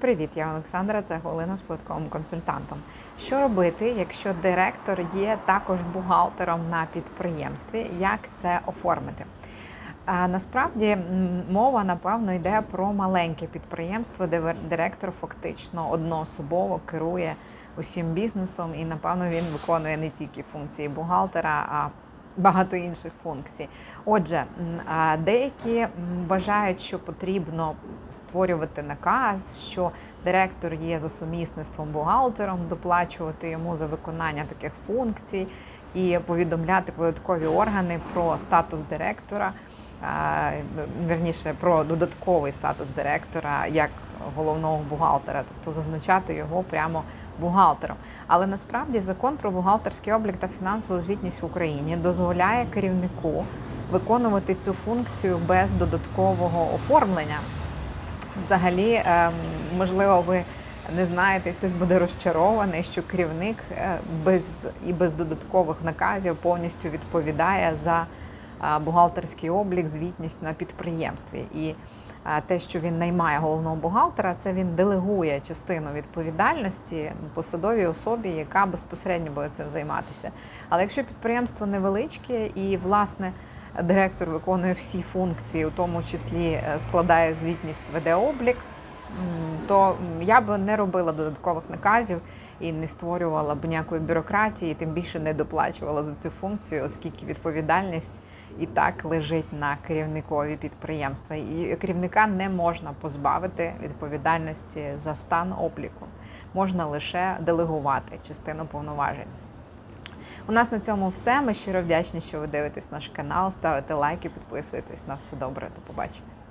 Привіт, я Олександра. Це Галина з податковим консультантом. Що робити, якщо директор є також бухгалтером на підприємстві? Як це оформити? Насправді мова напевно йде про маленьке підприємство, де директор фактично одноособово керує усім бізнесом, і напевно він виконує не тільки функції бухгалтера, а багато інших функцій. Отже, деякі вважають, що потрібно створювати наказ, що директор є за сумісництвом бухгалтером, доплачувати йому за виконання таких функцій і повідомляти податкові органи про статус директора. Верніше про додатковий статус директора як головного бухгалтера, тобто зазначати його прямо бухгалтером. Але насправді закон про бухгалтерський облік та фінансову звітність в Україні дозволяє керівнику виконувати цю функцію без додаткового оформлення. Взагалі, ем, можливо, ви не знаєте, хтось буде розчарований, що керівник е, без і без додаткових наказів повністю відповідає за е, бухгалтерський облік, звітність на підприємстві. І е, те, що він наймає головного бухгалтера, це він делегує частину відповідальності посадовій особі, яка безпосередньо буде цим займатися. Але якщо підприємство невеличке і власне директор виконує всі функції, у тому числі е, складає звітність, веде облік, то я б не робила додаткових наказів і не створювала б ніякої бюрократії, тим більше не доплачувала за цю функцію, оскільки відповідальність і так лежить на керівникові підприємства. І керівника не можна позбавити відповідальності за стан обліку. Можна лише делегувати частину повноважень. У нас на цьому все. Ми щиро вдячні, що ви дивитесь наш канал, ставите лайки, підписуєтесь на все добре. До побачення.